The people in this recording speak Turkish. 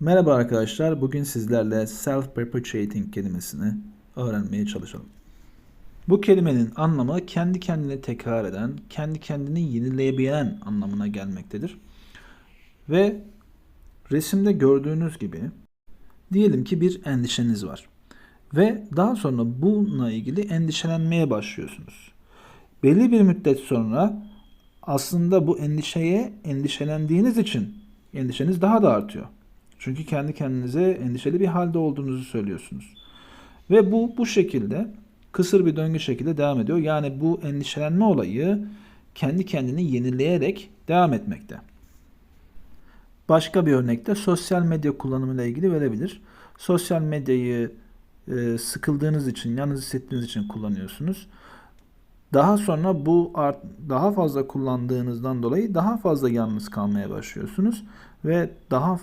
Merhaba arkadaşlar. Bugün sizlerle self-perpetuating kelimesini öğrenmeye çalışalım. Bu kelimenin anlamı kendi kendine tekrar eden, kendi kendini yenileyebilen anlamına gelmektedir. Ve resimde gördüğünüz gibi diyelim ki bir endişeniz var. Ve daha sonra bununla ilgili endişelenmeye başlıyorsunuz. Belli bir müddet sonra aslında bu endişeye endişelendiğiniz için endişeniz daha da artıyor. Çünkü kendi kendinize endişeli bir halde olduğunuzu söylüyorsunuz. Ve bu bu şekilde kısır bir döngü şekilde devam ediyor. Yani bu endişelenme olayı kendi kendini yenileyerek devam etmekte. Başka bir örnekte sosyal medya kullanımıyla ilgili verebilir. Sosyal medyayı e, sıkıldığınız için, yalnız hissettiğiniz için kullanıyorsunuz. Daha sonra bu art, daha fazla kullandığınızdan dolayı daha fazla yalnız kalmaya başlıyorsunuz ve daha fazla